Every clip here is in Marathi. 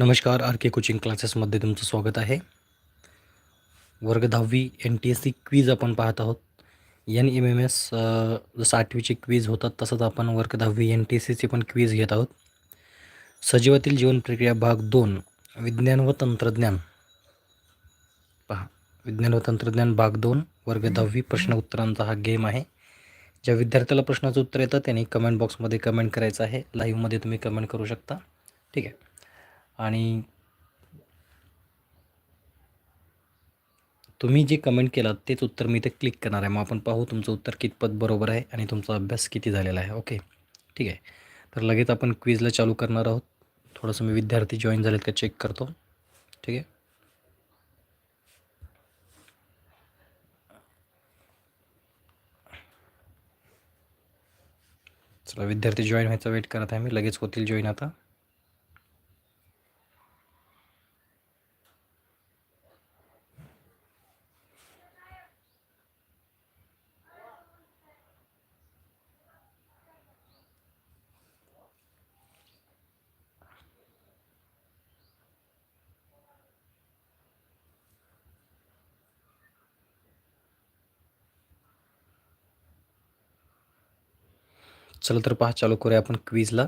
नमस्कार आर के कोचिंग क्लासेसमध्ये तुमचं स्वागत आहे. वर्ग दहावी N T S C quiz आपण पाहत आहोत. एन एम एम एस जसं आठवीचे क्वीज होतात तसंच आपण वर्ग दहावी एन टी एस सीचे पण क्वीज घेत आहोत. सजीवातील जीवन प्रक्रिया भाग दोन विज्ञान व तंत्रज्ञान. पहा विज्ञान व तंत्रज्ञान भाग दोन वर्ग दहावी प्रश्न उत्तरांचा हा गेम आहे. ज्या विद्यार्थ्याला प्रश्नाचं उत्तर येतं त्यांनी कमेंट बॉक्समध्ये कमेंट करायचं आहे. लाईव्हमध्ये तुम्ही कमेंट करू शकता. ठीक आहे. आणि तुम्ही जे कमेंट केलात तेच उत्तर मी इथे क्लिक करणार आहे. मग आपण पाहू तुमचं उत्तर कितपत बरोबर आहे आणि तुमचा अभ्यास किती झालेला आहे. ओके ठीक आहे. तर लगेच आपण क्विजला चालू करणार आहोत. थोडंसं मी विद्यार्थी जॉईन झालेत का चेक करतो. ठीक आहे? चला विद्यार्थी जॉईन व्हायचा वेट करत आहे मी. लगेच होतील जॉईन आता. चला तर पहा चालू करूया आपण क्वीजला.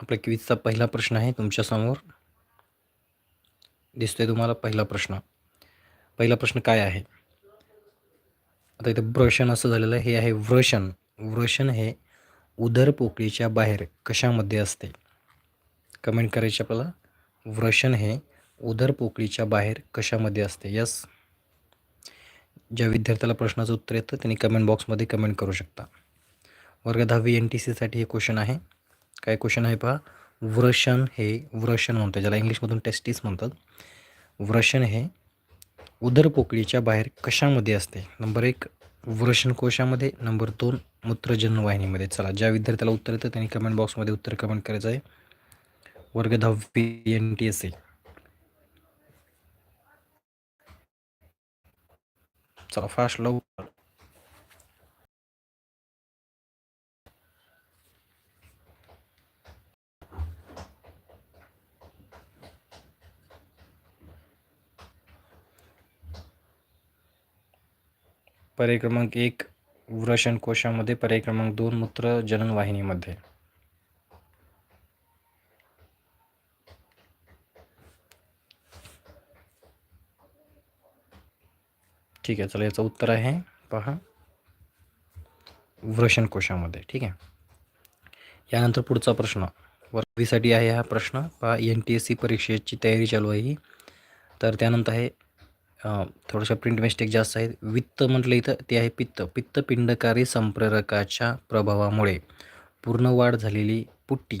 आपल्या क्वीजचा पहिला प्रश्न आहे तुमच्यासमोर दिसतोय तुम्हाला पहिला प्रश्न. पहिला प्रश्न काय आहे? आता इथे व्रशन असं झालेलं आहे. हे आहे व्रशन. व्रशन हे उदर पोकळीच्या बाहेर कशामध्ये असते? कमेंट करायची आपल्याला. व्रशन हे उदर पोकळीच्या बाहेर कशामध्ये असते? यस. ज्या विद्यार्थ्याला प्रश्नाचं उत्तर येतं त्यांनी कमेंट बॉक्समध्ये कमेंट करू शकता. वर्ग दहावी एन टी सीसाठी हे क्वेश्चन आहे. काय क्वेश्चन आहे पहा? व्रशन हे व्रशन म्हणतो ज्याला इंग्लिशमधून टेस्टीस म्हणतात. व्रशन हे उदरपोकळीच्या बाहेर कशामध्ये असते? नंबर एक वृषण कोशामध्ये नंबर दोन मूत्रजन वाहिनीमध्ये चला ज्या विद्यार्थ्याला उत्तर येतं त्यांनी कमेंट बॉक्समध्ये उत्तर कमेंट करायचं आहे. वर्ग दहावी एन टी एस सी चला फास्ट लवकर. पर्याय क्रमांक एक वृषण कोशामध्ये पर्याय क्रमांक दोन मूत्र जनन वाहिनीमध्ये ठीक आहे चला याचं उत्तर आहे पहा. वृषण कोशामध्ये ठीक आहे. यानंतर पुढचा प्रश्न. वर्गीसाठी आहे हा प्रश्न. पहा एन टी एस सी परीक्षेची तयारी चालू आहे ही. तर त्यानंतर आहे थोडंशा प्रिंट मिस्टेक जास्त आहेत वित्त म्हटलं इथं ते आहे पित्त. पित्तपिंडकारी संप्रेरकाच्या प्रभावामुळे पूर्ण वाढ झालेली पुट्टी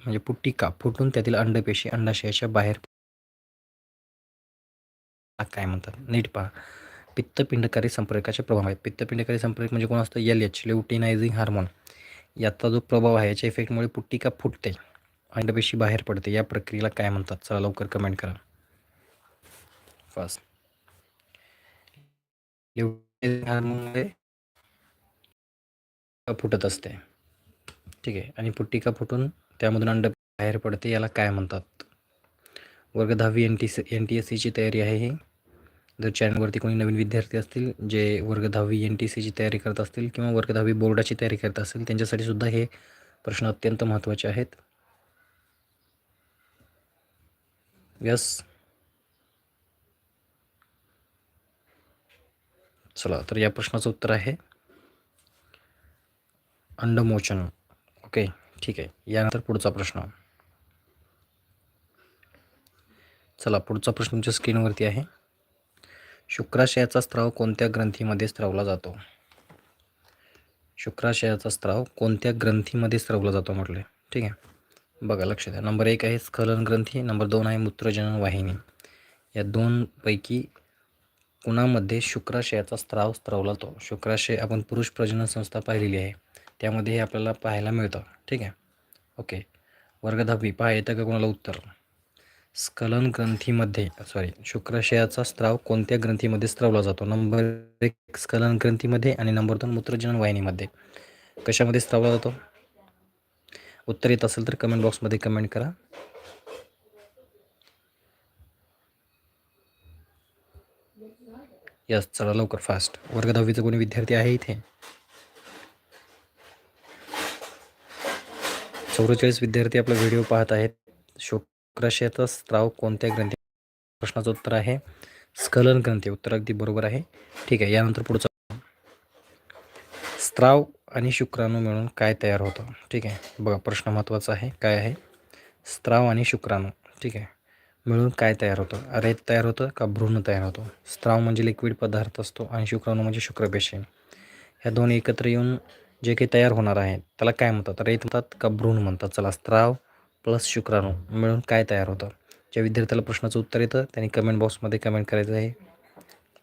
म्हणजे पुट्टिका फुटून त्यातील अंडपेशी अंडाशयाच्या बाहेर काय म्हणतात? नीट पहा. पित्तपिंडकारी संपर्काचे प्रभाव आहेत. पित्तपिंडकारी संपर्क म्हणजे कोण असतं? एल एच ल्युटिनायझिंग हार्मोन याचा जो प्रभाव आहे याच्या इफेक्टमुळे पुट्टिका फुटते अंडपेशी बाहेर पडते. या प्रक्रियेला काय म्हणतात? चला लवकर कमेंट करा. फास्ट लिवडे फुटत असते. ठीक आहे. आणि पुट्टिका फुटून त्यामधून अंड बाहेर पडते याला काय म्हणतात? वर्ग दहावी N T C N T S सीची तयारी आहे ही. जर चॅनलवरती कोणी नवीन विद्यार्थी असतील जे वर्ग दहावी एन टी सीची तयारी करत असतील किंवा वर्ग दहावी बोर्डाची तयारी करत असतील त्यांच्यासाठी सुद्धा हे प्रश्न अत्यंत महत्त्वाचे आहेत. यस. चला तर या प्रश्नाचं उत्तर आहे. अंडमोचन. ओके ठीक आहे. यानंतर पुढचा प्रश्न. चला पुढचा प्रश्न तुमच्या स्क्रीनवरती आहे. शुक्राशयाचा स्त्राव कोणत्या ग्रंथीमध्ये स्त्रावला जातो? शुक्राशयाचा स्त्राव कोणत्या ग्रंथीमध्ये स्त्रवला जातो म्हटले? ठीक आहे. बघा लक्ष द्या. नंबर एक आहे स्खलन ग्रंथी नंबर दोन आहे मूत्रजनन वाहिनी. या दोनपैकी कुणामध्ये शुक्राशयाचा स्त्राव स्त्रवला जातो शुक्राशय आपण पुरुष प्रजनन संस्था पाहिलेली आहे. त्यामध्ये हे आपल्याला पाहायला मिळतं. ठीक आहे? ओके. वर्ग दहावी पहा येतं का कोणाला उत्तर? स्खलन ग्रंथीमध्ये सॉरी शुक्राशयाचा स्त्राव कोणत्या ग्रंथीमध्ये स्त्रवला जातो? नंबर एक स्खलन ग्रंथीमध्ये आणि नंबर दोन मूत्रजनन वाहिनीमध्ये. कशामध्ये स्त्रवला जातो? उत्तर येत असेल तर कमेंट बॉक्समध्ये कमेंट करा. यस चला लवकर फास्ट वर्ग दहावीचा कोणी विद्यार्थी आहे इथे? चौवेचाळीस विद्यार्थी आपला व्हिडिओ पाहत आहेत. शुक्राशयाचा स्त्राव कोणत्या ग्रंथी? प्रश्नाचं उत्तर आहे. स्खलन ग्रंथी उत्तर अगदी बरोबर आहे. ठीक आहे यानंतर पुढचा. स्त्राव आणि शुक्राणू मिळून काय तयार होतं? ठीक आहे बघा प्रश्न महत्त्वाचा आहे. काय आहे? स्त्राव आणि शुक्राणू. ठीक आहे. मिळून काय तयार होतं? रेत तयार होतं का भ्रूण तयार होतो? स्त्राव म्हणजे लिक्विड पदार्थ असतो आणि शुक्राणू म्हणजे शुक्रपेशी ह्या दोन एकत्र येऊन जे काही तयार होणार आहे त्याला काय म्हणतात? रेत म्हणतात का भ्रूण म्हणतात? चला स्त्राव प्लस शुक्राणू मिळून काय तयार होतं? ज्या विद्यार्थ्याला प्रश्नाचं उत्तर येतं त्यांनी कमेंट बॉक्समध्ये कमेंट करायचं आहे.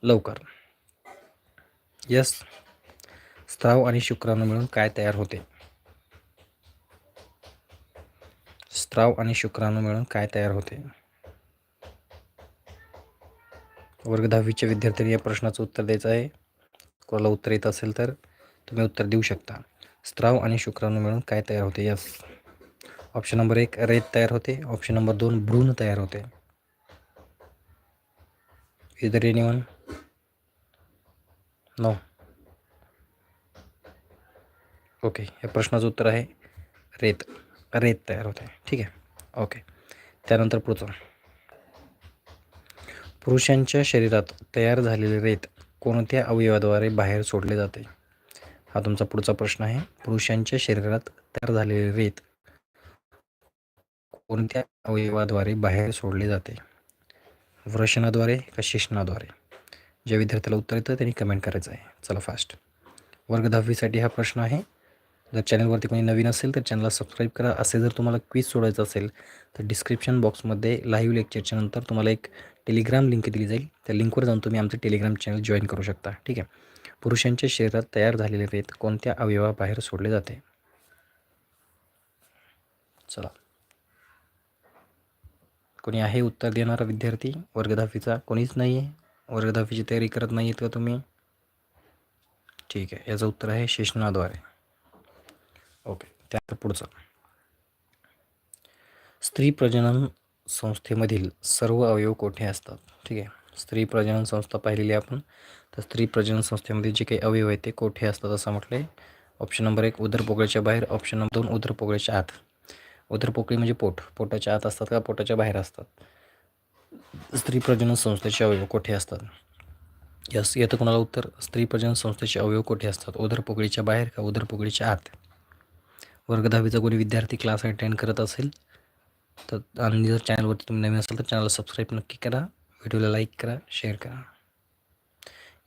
लवकर. यस स्त्राव आणि शुक्राणू मिळून काय तयार होते? स्त्राव आणि शुक्राणू मिळून काय तयार होते? वर्ग दहावीच्या विद्यार्थ्यांनी या प्रश्नाचं उत्तर द्यायचं आहे. कोणाला उत्तर येत असेल तर तुम्ही उत्तर देऊ शकता. स्त्राव आणि शुक्राणू मिळून काय तयार होते? यस ऑप्शन नंबर एक रेत तयार होते. ऑप्शन नंबर दोन भ्रूण तयार होते. इधर एनिवन नो ओके या प्रश्नाचं उत्तर आहे रेत. रेत तयार होते. ठीक आहे. ओके त्यानंतर पुढचं. पुरुषांच्या शरीरात तयार झालेले रेत कोणत्या अवयवाद्वारे बाहेर सोडले जाते? हा तुमचा पुढचा प्रश्न आहे. पुरुषांच्या शरीरात तयार झालेले रेत कोणत्या अवयवाद्वारे बाहेर सोडले जाते? व्रशनाद्वारे का शिक्षणाद्वारे ज्या विद्यार्थ्याला उत्तर येतं त्यांनी कमेंट करायचं आहे. चला फास्ट वर्ग दहावीसाठी हा प्रश्न आहे. जर चॅनलवरती कोणी नवीन असेल तर चॅनलला सबस्क्राईब करा. असे जर तुम्हाला क्विज सोडायचं असेल तर डिस्क्रिप्शन बॉक्समध्ये लाईव्ह लेक्चरच्या नंतर तुम्हाला एक टेलिग्राम लिंक दिली जाईल. त्या लिंकवर जाऊन तुम्ही आमचं टेलिग्राम चॅनल जॉईन करू शकता. ठीक आहे? पुरुषांच्या शरीरात तयार झालेले रेत कोणत्या अवयवाबाहेर सोडले जाते? चला. कोणी आहे उत्तर देणारा विद्यार्थी? वर्गदाफीचा कोणीच नाही आहे वर्ग तयारी करत नाही आहेत का तुम्ही? ठीक आहे. याचं उत्तर आहे शेषणाद्वारे ओके. त्यानंतर पुढचं. स्त्री प्रजनन संस्थेमधील सर्व अवयव कोठे असतात? ठीक आहे. स्त्री प्रजनन संस्था पाहिलेली आपण. तर स्त्री प्रजनन संस्थेमध्ये जे काही अवयव आहेत ते कोठे असतात असं म्हटले ऑप्शन नंबर एक उदरपोकळीच्या बाहेर. ऑप्शन नंबर दोन उदरपोकळीच्या आत. उदरपोकळी म्हणजे पोट. पोटाच्या आत असतात का? पोटाच्या बाहेर असतात. स्त्री प्रजनन संस्थेचे अवयव कोठे असतात? यस येतं कोणाला उत्तर? स्त्री प्रजनन संस्थेचे अवयव कोठे असतात? उदरपोकळीच्या बाहेर का उदरपोकळीच्या आत? वर्ग दहावीचा कोणी विद्यार्थी क्लास अटेंड करत असेल तर आणि जर चॅनलवरती तुम्ही नवीन असाल तर चॅनलला सबस्क्राईब नक्की करा. व्हिडिओला लाईक करा शेअर करा.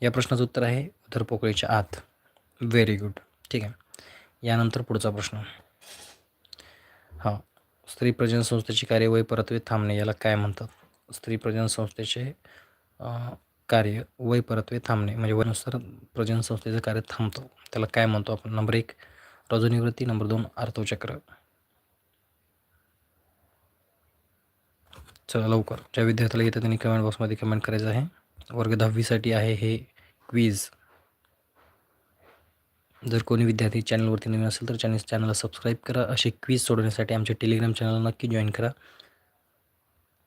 या प्रश्नाचं उत्तर आहे उदर पोकळीच्या आत. व्हेरी गुड ठीक आहे. यानंतर पुढचा प्रश्न. हा. स्त्री प्रजन संस्थेची कार्यवाही परतवे थांबणे याला काय म्हणतात? स्त्री प्रजनन संस्थेचे कार्य वय परतवे थांबणे म्हणजे वयानुसार प्रजनन संस्थेचं कार्य थांबतो. त्याला काय म्हणतो आपण? नंबर एक रजोनिवृत्ती. नंबर दोन आर्थवचक्र चला लवकर. ज्या विद्यार्थ्याला येतं त्यांनी कमेंट बॉक्समध्ये कमेंट करायचं आहे. वर्ग दहावीसाठी आहे हे क्वीज जर कोणी विद्यार्थी चॅनलवरती नवीन असेल तर चॅनल चॅनलला सबस्क्राईब करा. असे क्वीज सोडवण्यासाठी आमच्या टेलिग्राम चॅनलला नक्की जॉईन करा.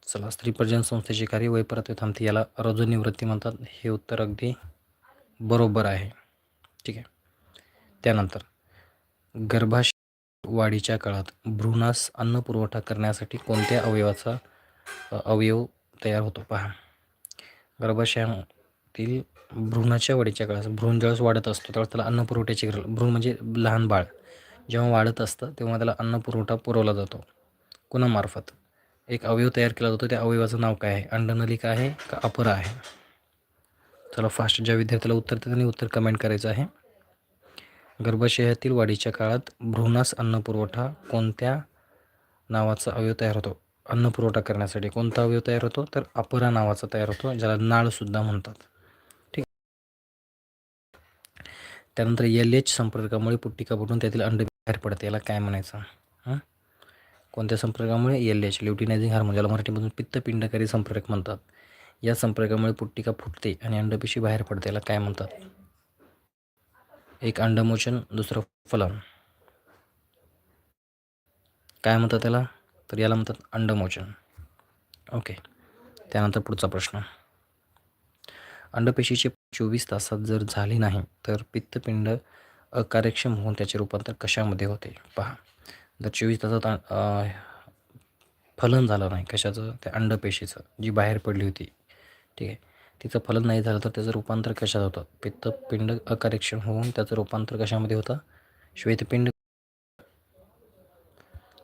चला स्त्री प्रजन संस्थेचे कार्य वय परत थांबते. याला रजोनिवृत्ती म्हणतात. हे उत्तर अगदी बरोबर आहे. ठीक आहे. त्यानंतर गर्भाशय वाढीच्या काळात भ्रूणास अन्न पुरवठा करण्यासाठी कोणत्या अवयवाचा अवयव तयार होतो. पहा. गर्भाशयातील भ्रूणाच्या वाढीच्या काळात भ्रूण ज्यावेळेस वाढत असतो त्यावेळेस त्याला अन्न पुरवठ्याची गरज भ्रूण म्हणजे लहान बाळ. जेव्हा वाढत असतं तेव्हा त्याला अन्न पुरवठा पुरवला जातो. कुणामार्फत? एक अवयव तयार केला जातो त्या अवयवाचं नाव काय आहे? अंडनलिका आहे का अपरा आहे? चला फास्ट ज्या विद्यार्थ्याला उत्तर त्यांनी उत्तर कमेंट करायचं आहे. गर्भाशयातील वाढीच्या काळात भ्रूणास अन्नपुरवठा कोणत्या नावाचा अवयव तयार होतो? अन्न पुरवठा करण्यासाठी कोणता अवयव तयार होतो? तर अपरा नावाचा तयार होतो ज्याला नाळसुद्धा म्हणतात. ठीक त्यानंतर एल एच संपर्कामुळे पुट्टिका पडून त्यातील अंड बाहेर पडते. याला काय म्हणायचं? हां? कोणत्या संपर्कामुळे? एल एच ल्युटिनायझिंग हार्मोन ज्याला मराठीमधून पित्तपिंडकारी संपर्क म्हणतात. या संपर्कामुळे पुट्टिका फुटते आणि अंडपिशी बाहेर पडते. याला काय म्हणतात? एक अंडमोचन दुसरं फलन. काय म्हणतात त्याला? तर याला म्हणतात अंडमोचन. ओके त्यानंतर पुढचा प्रश्न. अंडपेशीचे चोवीस तासात जर झाले नाही तर पित्तपिंड अकार्यक्षम होऊन त्याचे रूपांतर कशामध्ये होते? पहा. जर चोवीस तासात फलन झालं नाही कशाचं? त्या अंडपेशीचं जी बाहेर पडली होती. ठीक आहे. तिचं फलन नाही झालं तर त्याचं रूपांतर कशात होतं? पित्तपिंड अकार्यक्षम होऊन त्याचं रूपांतर कशामध्ये होतं? श्वेतपिंड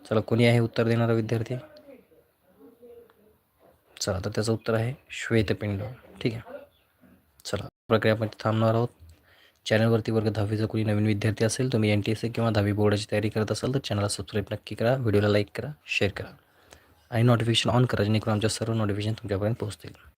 चला कोणी आहे उत्तर देणारा विद्यार्थी? चला तर त्याचं उत्तर आहे श्वेतपिंड. ठीक आहे. चला प्रक्रिया आपण थांबणार आहोत. चॅनलवरती वर्ग दहावीचा कोणी नवीन विद्यार्थी असेल तुम्ही एन टी एस किंवा दहावी बोर्डाची तयारी करत असाल तर चॅनलला सबस्क्राईब नक्की करा व्हिडिओला लाईक करा शेअर करा. आणि नोटिफिकेशन ऑन करा जेणेकरून आमच्या सर्व नोटिफिकेशन तुमच्यापर्यंत पोहोचतील.